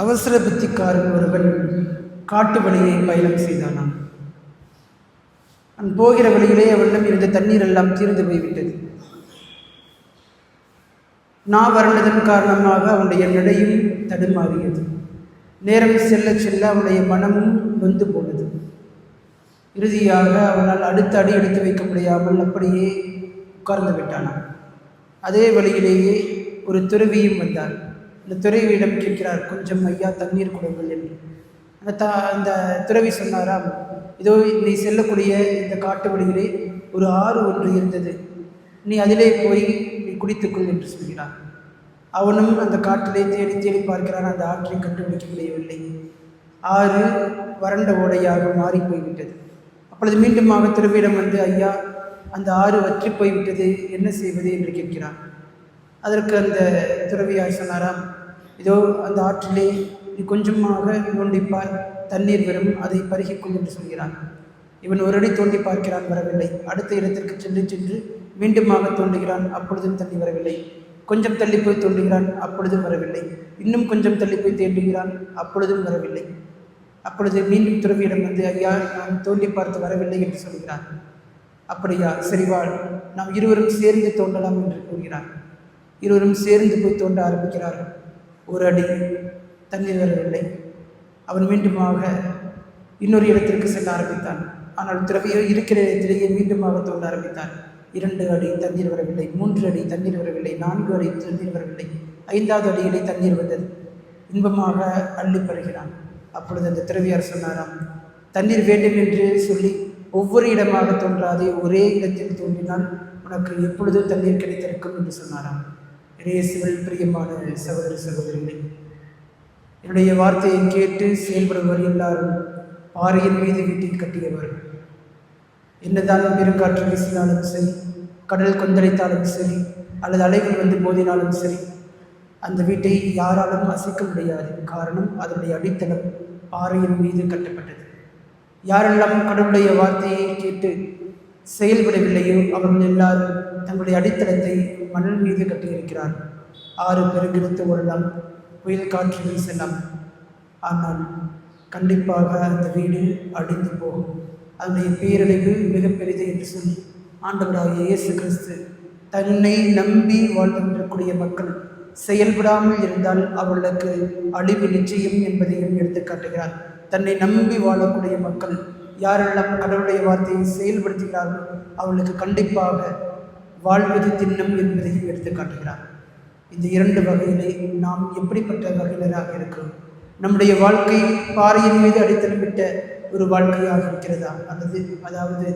அவசர புத்திக்காரன் ஒருவன் காட்டு வழியை பயணம் செய்தானாம். அவன் போகிற வழியிலே அவனிடம் இருந்த தண்ணீர் எல்லாம் தீர்ந்து போய்விட்டது. நான் வறண்டதன் காரணமாக அவனுடைய நடையும் தடுமாறியது. நேரம் செல்ல செல்ல அவனுடைய மனமும் நொந்து போனது. இறுதியாக அவனால் அடுத்த அடி எடுத்து வைக்க முடியாமல் அப்படியே உட்கார்ந்து விட்டானான் அதே வழியிலேயே ஒரு துறவியும் வந்தார் அந்த துறவியிடம் கேட்கிறார் கொஞ்சம் ஐயா தண்ணீர் கொடுங்கள் என்று. அந்த த அந்த துறவி சொன்னாராம் இதோ நீ செல்லக்கூடிய இந்த காட்டு வழியிலே ஒரு ஆறு ஒன்று இருந்தது. நீ அதிலே போய் நீ குடித்துக்கொள் என்று சொல்கிறான். அவனும் அந்த காட்டிலே தேடி தேடி பார்க்கிறான் அந்த ஆற்றை கண்டுபிடிக்க முடியவில்லை ஆறு வறண்ட ஓடையாக மாறி போய்விட்டது. அப்பொழுது மீண்டுமாக துறவியிடம் வந்து ஐயா அந்த ஆறு வற்றி போய்விட்டது என்ன செய்வது? என்று கேட்கிறான். அதற்கு அந்த துறவியார் சொன்னாராம் இதோ அந்த ஆற்றிலே நீ கொஞ்சமாக நோண்டிப்பார் தண்ணீர் வரும் அதை பருகிக்கும் என்று சொல்கிறான். இவன் ஒரு அடி தோண்டி பார்க்கிறான் வரவில்லை. அடுத்த இடத்திற்கு சென்று சென்று மீண்டுமாக தோண்டுகிறான் அப்பொழுதும் தண்ணி வரவில்லை. கொஞ்சம் தள்ளி போய் தோண்டுகிறான் அப்பொழுதும் வரவில்லை. இன்னும் கொஞ்சம் தள்ளி போய் தேண்டுகிறான் அப்பொழுதும் வரவில்லை. அப்பொழுது மீண்டும் துறவியிடம் வந்து ஐயா நான் தோண்டி பார்த்து வரவில்லை என்று சொல்கிறான். அப்படியா சரிவாள் நாம் இருவரும் சேர்ந்து தோண்டலாம் என்று கூறுகிறான். இருவரும் சேர்ந்து போய் தோண்ட ஆரம்பிக்கிறார்கள். ஒரு அடி தண்ணீர் வரவில்லை அவன் மீண்டுமாக இன்னொரு இடத்திற்கு செல்ல ஆரம்பித்தான். ஆனால் துறவியோ இருக்கிற இடத்திலேயே மீண்டுமாக தோண்ட ஆரம்பித்தான். இரண்டு அடி தண்ணீர் வரவில்லை மூன்று அடி தண்ணீர் வரவில்லை நான்கு அடி தண்ணீர் வரவில்லை ஐந்தாவது அடியிலே தண்ணீர் வந்தது. இன்பமாக அள்ளி பருகிறான் அப்பொழுது அந்த துறவியார் சொன்னாராம் தண்ணீர் வேண்டும் என்று சொல்லி ஒவ்வொரு இடமாக தோன்றாதே ஒரே இடத்தில் தோன்றினால் உனக்கு எப்பொழுதும் தண்ணீர் கிடைத்திருக்கும் என்று சொன்னாராம். இயேசுவில் பிரியமான சகோதர சகோதரிகளே என்னுடைய வார்த்தையை கேட்டு செயல்படுவர் எல்லாரும் பாறையின் மீது வீட்டில் கட்டியவர். என்னதான் பெருங்காற்று வீசினாலும் சரி கடல் கொந்தளித்தாலும் சரி அல்லது அலைகள் வந்து போதினாலும் சரி அந்த வீட்டை யாராலும் அசைக்க முடியாது. காரணம் அதனுடைய அடித்தளம் பாறையின் மீது கட்டப்பட்டது. யாரெல்லாம் கடவுளுடைய வார்த்தையை கேட்டு செயல்படவில்லையோ அவர்கள் எல்லாரும் தங்களுடைய அடித்தளத்தை மணல் மீது கட்டியிருக்கிறார். ஆறு பெருங்கெடுத்து ஓடலாம் புயல் காற்று வீசலாம். ஆனால் கண்டிப்பாக அந்த வீடு அடிந்து போகும். அதனுடைய பேரழிவு மிக பெரிது என்று சொல்லி ஆண்டவராகிய இயேசு கிறிஸ்து தன்னை நம்பி வாழ்கின்றக்கூடிய மக்கள் செயல்படாமல் இருந்தால் அவர்களுக்கு அழிவு நிச்சயம் என்பதையும் எடுத்து காட்டுகிறார் தன்னை நம்பி வாழக்கூடிய மக்கள் யாரெல்லாம் கடவுளுடைய வார்த்தையை செயல்படுத்துகிறார்களோ அவர்களுக்கு கண்டிப்பாக வாழ்வது திண்ணம் என்பதையும் எடுத்து காட்டுகிறார் இந்த இரண்டு வகையிலே நாம் எப்படிப்பட்ட வகையினராக இருக்கிறோம்? நம்முடைய வாழ்க்கை பாறையின் மீது அடித்தளமிட்ட ஒரு வாழ்க்கையாக இருக்கிறதா? அல்லது அதாவது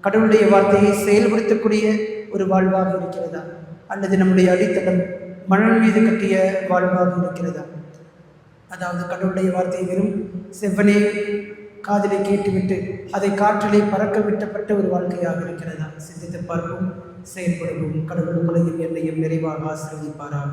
கடவுளுடைய வார்த்தையை செயல்படுத்தக்கூடிய ஒரு வாழ்வாக இருக்கிறதா? அல்லது நம்முடைய அடித்தளம் மணல் மீது கட்டிய வாழ்வாக இருக்கிறதா? அதாவது கடவுளுடைய வார்த்தை வெறும் செவ்வனே காதிலே கேட்டுவிட்டு அதை காற்றிலே பறக்க விட்டப்பட்ட ஒரு வாழ்க்கையாக இருக்கிறதா? சிந்தித்து பார்ப்போம் செயல்படுவோம். கடவுள் உங்களையும் என்னையும் நிறைவாக ஆசிர்வதிப்பாராக.